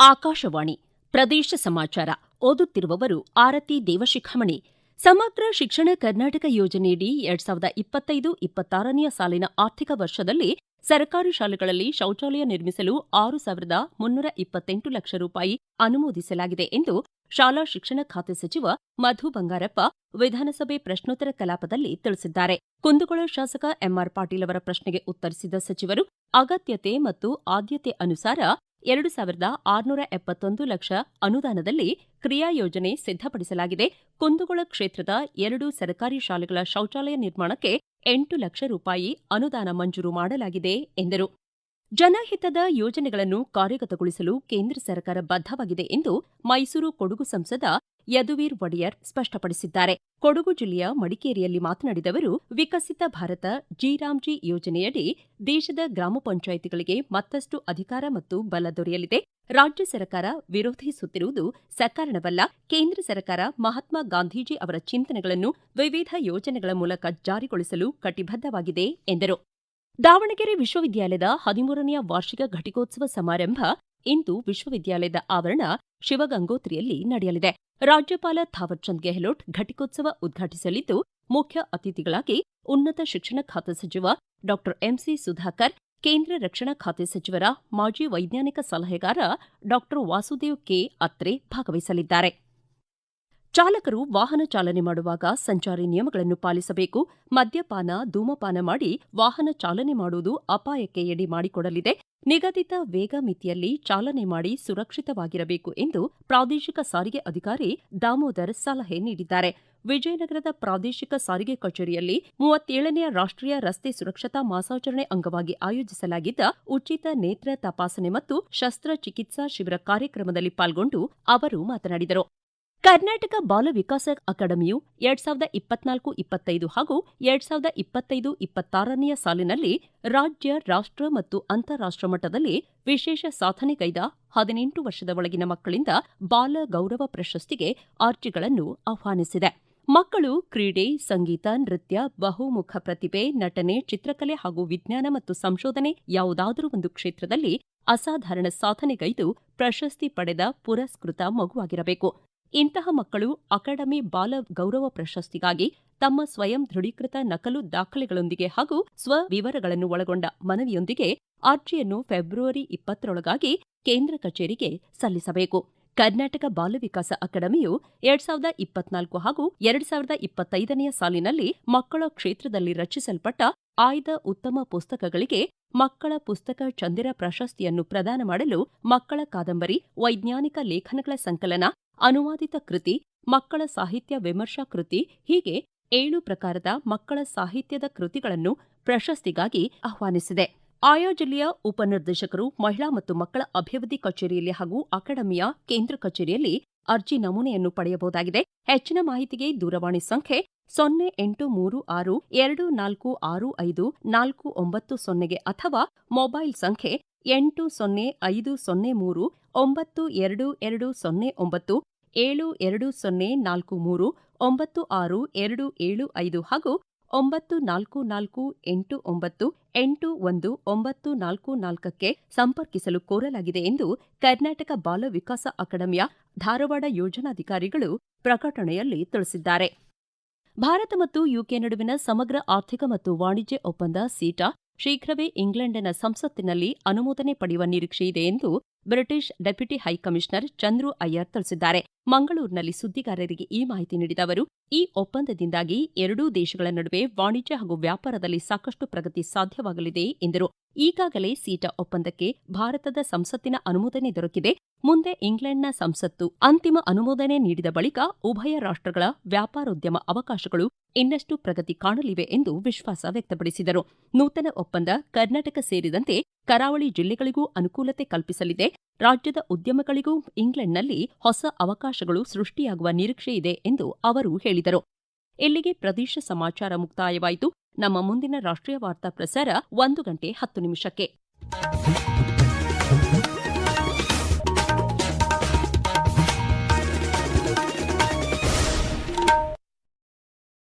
ಆಕಾಶವಾಣಿ ಪ್ರದೇಶ ಸಮಾಚಾರ. ಓದುತ್ತಿರುವವರು ಆರತಿ ದೇವಶಿಖಾಮಣಿ. ಸಮಗ್ರ ಶಿಕ್ಷಣ ಕರ್ನಾಟಕ ಯೋಜನೆಯಡಿ ಎರಡ್ ಸಾವಿರದ ಇಪ್ಪತ್ತೈದು ಇಪ್ಪತ್ತಾರನೆಯ ಸಾಲಿನ ಆರ್ಥಿಕ ವರ್ಷದಲ್ಲಿ ಸರ್ಕಾರಿ ಶಾಲೆಗಳಲ್ಲಿ ಶೌಚಾಲಯ ನಿರ್ಮಿಸಲು ಆರು ಸಾವಿರದ ಮುನ್ನೂರ ಇಪ್ಪತ್ತೆಂಟು ಲಕ್ಷ ರೂಪಾಯಿ ಅನುಮೋದಿಸಲಾಗಿದೆ ಎಂದು ಶಾಲಾ ಶಿಕ್ಷಣ ಖಾತೆ ಸಚಿವ ಮಧು ಬಂಗಾರಪ್ಪ ವಿಧಾನಸಭೆ ಪ್ರಶ್ನೋತ್ತರ ಕಲಾಪದಲ್ಲಿ ತಿಳಿಸಿದ್ದಾರೆ. ಕುಂದಗೋಳ ಶಾಸಕ ಎಂಆರ್ ಪಾಟೀಲ್ ಅವರ ಪ್ರಶ್ನೆಗೆ ಉತ್ತರಿಸಿದ ಸಚಿವರು, ಅಗತ್ಯತೆ ಮತ್ತು ಆದ್ಯತೆ ಅನುಸಾರ ಎರಡು ಸಾವಿರದ ಆರುನೂರ ಎಪ್ಪತ್ತೊಂದು ಲಕ್ಷ ಅನುದಾನದಲ್ಲಿ ಕ್ರಿಯಾ ಯೋಜನೆ ಸಿದ್ದಪಡಿಸಲಾಗಿದೆ ಕುಂದಗೋಳ ಕ್ಷೇತ್ರದ ಎರಡು ಸರ್ಕಾರಿ ಶಾಲೆಗಳ ಶೌಚಾಲಯ ನಿರ್ಮಾಣಕ್ಕೆ ಎಂಟು ಲಕ್ಷ ರೂಪಾಯಿ ಅನುದಾನ ಮಂಜೂರು ಮಾಡಲಾಗಿದೆ ಎಂದರು. ಜನಹಿತದ ಯೋಜನೆಗಳನ್ನು ಕಾರ್ಯಗತಗೊಳಿಸಲು ಕೇಂದ್ರ ಸರ್ಕಾರ ಬದ್ಧವಾಗಿದೆ ಎಂದು ಮೈಸೂರು ಕೊಡಗು ಸಂಸದ ಯದುವೀರ್ ಒಡೆಯರ್ ಸ್ಪಷ್ಟಪಡಿಸಿದ್ದಾರೆ. ಕೊಡಗು ಜಿಲ್ಲೆಯ ಮಡಿಕೇರಿಯಲ್ಲಿ ಮಾತನಾಡಿದ ಅವರು, ವಿಕಸಿತ ಭಾರತ ಜಿರಾಮ್ಜಿ ಯೋಜನೆಯಡಿ ದೇಶದ ಗ್ರಾಮ ಪಂಚಾಯಿತಿಗಳಿಗೆ ಮತ್ತಷ್ಟು ಅಧಿಕಾರ ಮತ್ತು ಬಲ ದೊರೆಯಲಿದೆ. ರಾಜ್ಯ ಸರ್ಕಾರ ವಿರೋಧಿಸುತ್ತಿರುವುದು ಸಕಾರಣವಲ್ಲ. ಕೇಂದ್ರ ಸರ್ಕಾರ ಮಹಾತ್ಮ ಗಾಂಧೀಜಿ ಅವರ ಚಿಂತನೆಗಳನ್ನು ವಿವಿಧ ಯೋಜನೆಗಳ ಮೂಲಕ ಜಾರಿಗೊಳಿಸಲು ಕಟಿಬದ್ಧವಾಗಿದೆ ಎಂದರು. ದಾವಣಗೆರೆ ವಿಶ್ವವಿದ್ಯಾಲಯದ ಹದಿಮೂರನೆಯ ವಾರ್ಷಿಕ ಘಟಿಕೋತ್ಸವ ಸಮಾರಂಭ ಇಂದು ವಿಶ್ವವಿದ್ಯಾಲಯದ ಆವರಣ ಶಿವಗಂಗೋತ್ರಿಯಲ್ಲಿ ನಡೆಯಲಿದೆ. ರಾಜ್ಯಪಾಲ ಥಾವರ್ಚಂದ್ ಗೆಹ್ಲೋಟ್ ಘಟಿಕೋತ್ಸವ ಉದ್ಘಾಟಿಸಲಿದ್ದು, ಮುಖ್ಯ ಅತಿಥಿಗಳಾಗಿ ಉನ್ನತ ಶಿಕ್ಷಣ ಖಾತೆ ಸಚಿವ ಡಾ ಎಂಸಿ ಸುಧಾಕರ್, ಕೇಂದ್ರ ರಕ್ಷಣಾ ಖಾತೆ ಸಚಿವರ ಮಾಜಿ ವೈಜ್ಞಾನಿಕ ಸಲಹೆಗಾರ ಡಾ ವಾಸುದೇವ್ ಕೆ. ಅತ್ರೆ ಭಾಗವಹಿಸಲಿದ್ದಾರೆ. ಚಾಲಕರು ವಾಹನ ಚಾಲನೆ ಮಾಡುವಾಗ ಸಂಚಾರಿ ನಿಯಮಗಳನ್ನು ಪಾಲಿಸಬೇಕು. ಮದ್ಯಪಾನ, ಧೂಮಪಾನ ಮಾಡಿ ವಾಹನ ಚಾಲನೆ ಮಾಡುವುದು ಅಪಾಯಕ್ಕೆ ಎಡೆ ಮಾಡಿಕೊಡಲಿದೆ. ನಿಗದಿತ ವೇಗ ಮಿತಿಯಲ್ಲಿ ಚಾಲನೆ ಮಾಡಿ ಸುರಕ್ಷಿತವಾಗಿರಬೇಕು ಎಂದು ಪ್ರಾದೇಶಿಕ ಸಾರಿಗೆ ಅಧಿಕಾರಿ ದಾಮೋದರ್ ಸಲಹೆ ನೀಡಿದ್ದಾರೆ. ವಿಜಯನಗರದ ಪ್ರಾದೇಶಿಕ ಸಾರಿಗೆ ಕಚೇರಿಯಲ್ಲಿ ಮೂವತ್ತೇಳನೆಯ ರಾಷ್ಟ್ರೀಯ ರಸ್ತೆ ಸುರಕ್ಷತಾ ಮಾಸಾಚರಣೆ ಅಂಗವಾಗಿ ಆಯೋಜಿಸಲಾಗಿದ್ದ ಉಚಿತ ನೇತ್ರ ತಪಾಸಣೆ ಮತ್ತು ಶಸ್ತ್ರಚಿಕಿತ್ಸಾ ಶಿಬಿರ ಕಾರ್ಯಕ್ರಮದಲ್ಲಿ ಪಾಲ್ಗೊಂಡು ಅವರು ಮಾತನಾಡಿದರು. ಕರ್ನಾಟಕ ಬಾಲ ವಿಕಾಸ ಅಕಾಡೆಮಿಯು ಎರಡ್ ಸಾವಿರದ ಇಪ್ಪತ್ನಾಲ್ಕು, ಇಪ್ಪತ್ತೈದು ಹಾಗೂ ಎರಡ್ ಸಾವಿರದ ಇಪ್ಪತ್ತೈದು, ಇಪ್ಪತ್ತಾರನೆಯ ಸಾಲಿನಲ್ಲಿ ರಾಜ್ಯ, ರಾಷ್ಟ್ರ ಮತ್ತು ಅಂತಾರಾಷ್ಟ್ರ ಮಟ್ಟದಲ್ಲಿ ವಿಶೇಷ ಸಾಧನೆಗೈದ ಹದಿನೆಂಟು ವರ್ಷದ ಒಳಗಿನ ಮಕ್ಕಳಿಂದ ಬಾಲ ಗೌರವ ಪ್ರಶಸ್ತಿಗೆ ಅರ್ಜಿಗಳನ್ನು ಆಹ್ವಾನಿಸಿದೆ. ಮಕ್ಕಳು ಕ್ರೀಡೆ, ಸಂಗೀತ, ನೃತ್ಯ, ಬಹುಮುಖ ಪ್ರತಿಭೆ, ನಟನೆ, ಚಿತ್ರಕಲೆ ಹಾಗೂ ವಿಜ್ಞಾನ ಮತ್ತು ಸಂಶೋಧನೆ ಯಾವುದಾದರೂ ಒಂದು ಕ್ಷೇತ್ರದಲ್ಲಿ ಅಸಾಧಾರಣ ಸಾಧನೆಗೈದು ಪ್ರಶಸ್ತಿ ಪಡೆದ ಪುರಸ್ಕೃತ ಮಗುವಾಗಿರಬೇಕು. ಇಂತಹ ಮಕ್ಕಳು ಅಕಾಡೆಮಿ ಬಾಲ ಗೌರವ ಪ್ರಶಸ್ತಿಗಾಗಿ ತಮ್ಮ ಸ್ವಯಂ ದೃಢೀಕೃತ ನಕಲು ದಾಖಲೆಗಳೊಂದಿಗೆ ಹಾಗೂ ಸ್ವವಿವರಗಳನ್ನು ಒಳಗೊಂಡ ಮನವಿಯೊಂದಿಗೆ ಅರ್ಜಿಯನ್ನು ಫೆಬ್ರವರಿ ಇಪ್ಪತ್ತರೊಳಗಾಗಿ ಕೇಂದ್ರ ಕಚೇರಿಗೆ ಸಲ್ಲಿಸಬೇಕು. ಕರ್ನಾಟಕ ಬಾಲ ವಿಕಾಸ ಅಕಾಡೆಮಿಯು ಎರಡ್ ಸಾವಿರದ ಇಪ್ಪತ್ನಾಲ್ಕು ಹಾಗೂ ಎರಡ್ ಸಾವಿರದ ಇಪ್ಪತ್ತೈದನೆಯ ಸಾಲಿನಲ್ಲಿ ಮಕ್ಕಳ ಕ್ಷೇತ್ರದಲ್ಲಿ ರಚಿಸಲ್ಪಟ್ಟ ಆಯ್ದ ಉತ್ತಮ ಪುಸ್ತಕಗಳಿಗೆ ಮಕ್ಕಳ ಪುಸ್ತಕ ಚಂದಿರ ಪ್ರಶಸ್ತಿಯನ್ನು ಪ್ರದಾನ ಮಾಡಲು ಮಕ್ಕಳ ಕಾದಂಬರಿ, ವೈಜ್ಞಾನಿಕ ಲೇಖನಗಳ ಸಂಕಲನ ಅನುವಾದಿತ ಕೃತಿ, ಮಕ್ಕಳ ಸಾಹಿತ್ಯ ವಿಮರ್ಶಾ ಕೃತಿ, ಹೀಗೆ ಏಳು ಪ್ರಕಾರದ ಮಕ್ಕಳ ಸಾಹಿತ್ಯದ ಕೃತಿಗಳನ್ನು ಪ್ರಶಸ್ತಿಗಾಗಿ ಆಹ್ವಾನಿಸಿದೆ. ಆಯಾ ಜಿಲ್ಲೆಯ ಉಪನಿರ್ದೇಶಕರು, ಮಹಿಳಾ ಮತ್ತು ಮಕ್ಕಳ ಅಭಿವೃದ್ಧಿ ಕಚೇರಿಯಲ್ಲಿ ಹಾಗೂ ಅಕಾಡೆಮಿಯ ಕೇಂದ್ರ ಕಚೇರಿಯಲ್ಲಿ ಅರ್ಜಿ ನಮೂನೆಯನ್ನು ಪಡೆಯಬಹುದಾಗಿದೆ. ಹೆಚ್ಚಿನ ಮಾಹಿತಿಗೆ ದೂರವಾಣಿ ಸಂಖ್ಯೆ ಸೊನ್ನೆ ಎಂಟು ಮೂರು ಆರು ಎರಡು ನಾಲ್ಕು ಆರು ಐದು ನಾಲ್ಕು ಒಂಬತ್ತು ಸೊನ್ನೆಗೆ ಅಥವಾ ಮೊಬೈಲ್ ಸಂಖ್ಯೆ ಎಂಟು ಸೊನ್ನೆ ಐದು ಸೊನ್ನೆ ಮೂರು ಒಂಬತ್ತು ಎರಡು ಎರಡು ಸೊನ್ನೆ ಒಂಬತ್ತು ಏಳು ಎರಡು ಸೊನ್ನೆ ನಾಲ್ಕು ಮೂರು, ಒಂಬತ್ತು ಆರು ಎರಡು ಏಳು ಐದು ಹಾಗೂ ಒಂಬತ್ತು ನಾಲ್ಕು ನಾಲ್ಕು ಎಂಟು ಒಂಬತ್ತು ಎಂಟು ಒಂದು ಒಂಬತ್ತು ನಾಲ್ಕು ನಾಲ್ಕಕ್ಕೆ ಸಂಪರ್ಕಿಸಲು ಕೋರಲಾಗಿದೆ ಎಂದು ಕರ್ನಾಟಕ ಬಾಲ ವಿಕಾಸ ಅಕಾಡೆಮಿಯ ಧಾರವಾಡ ಯೋಜನಾಧಿಕಾರಿಗಳು ಪ್ರಕಟಣೆಯಲ್ಲಿ ತಿಳಿಸಿದ್ದಾರೆ. ಭಾರತ ಮತ್ತು ಯುಕೆ ನಡುವಿನ ಸಮಗ್ರ ಆರ್ಥಿಕ ಮತ್ತು ವಾಣಿಜ್ಯ ಒಪ್ಪಂದ ಸೀಟಾ ಶೀಘ್ರವೇ ಇಂಗ್ಲೆಂಡ್ನ ಸಂಸತ್ತಿನಲ್ಲಿ ಅನುಮೋದನೆ ಪಡೆಯುವ ನಿರೀಕ್ಷೆಯಿದೆ ಎಂದು British deputy high commissioner Chandru Iyer ತಿಳಿಸಿದ್ದಾರೆ. ಮಂಗಳೂರಿನಲ್ಲಿ ಸುದ್ದಿಗಾರರಿಗೆ ಈ ಮಾಹಿತಿ ನೀಡಿದ ಅವರು, ಈ ಒಪ್ಪಂದದಿಂದಾಗಿ ಎರಡೂ ದೇಶಗಳ ನಡುವೆ ವಾಣಿಜ್ಯ ಹಾಗೂ ವ್ಯಾಪಾರದಲ್ಲಿ ಸಾಕಷ್ಟು ಪ್ರಗತಿ ಸಾಧ್ಯವಾಗಲಿದೆ ಎಂದರು. ಈಗಾಗಲೇ ಸೀಟಾ ಒಪ್ಪಂದಕ್ಕೆ ಭಾರತದ ಸಂಸತ್ತಿನ ಅನುಮೋದನೆ ದೊರಕಿದೆ. ಮುಂದೆ ಇಂಗ್ಲೆಂಡ್ನ ಸಂಸತ್ತು ಅಂತಿಮ ಅನುಮೋದನೆ ನೀಡಿದ ಬಳಿಕ ಉಭಯ ರಾಷ್ಟ್ರಗಳ ವ್ಯಾಪಾರೋದ್ಯಮ ಅವಕಾಶಗಳು ಇನ್ನಷ್ಟು ಪ್ರಗತಿ ಕಾಣಲಿವೆ ಎಂದು ವಿಶ್ವಾಸ ವ್ಯಕ್ತಪಡಿಸಿದರು. ನೂತನ ಒಪ್ಪಂದ ಕರ್ನಾಟಕ ಸೇರಿದಂತೆ ಕರಾವಳಿ ಜಿಲ್ಲೆಗಳಿಗೂ ಅನುಕೂಲತೆ ಕಲ್ಪಿಸಲಿದೆ. ರಾಜ್ಯದ ಉದ್ಯಮಗಳಿಗೂ ಇಂಗ್ಲೆಂಡ್ನಲ್ಲಿ ಹೊಸ ಅವಕಾಶಗಳು ಸೃಷ್ಟಿಯಾಗುವ ನಿರೀಕ್ಷೆ ಇದೆ ಎಂದು ಅವರು ಹೇಳಿದರು. ಇಲ್ಲಿಗೆ ಪ್ರದೇಶ ಸಮಾಚಾರ ಮುಕ್ತಾಯವಾಯಿತು. ನಮ್ಮ ಮುಂದಿನ ರಾಷ್ಟ್ರೀಯ ವಾರ್ತಾ ಪ್ರಸಾರ ಒಂದು ಗಂಟೆ ಹತ್ತು ನಿಮಿಷಕ್ಕೆ.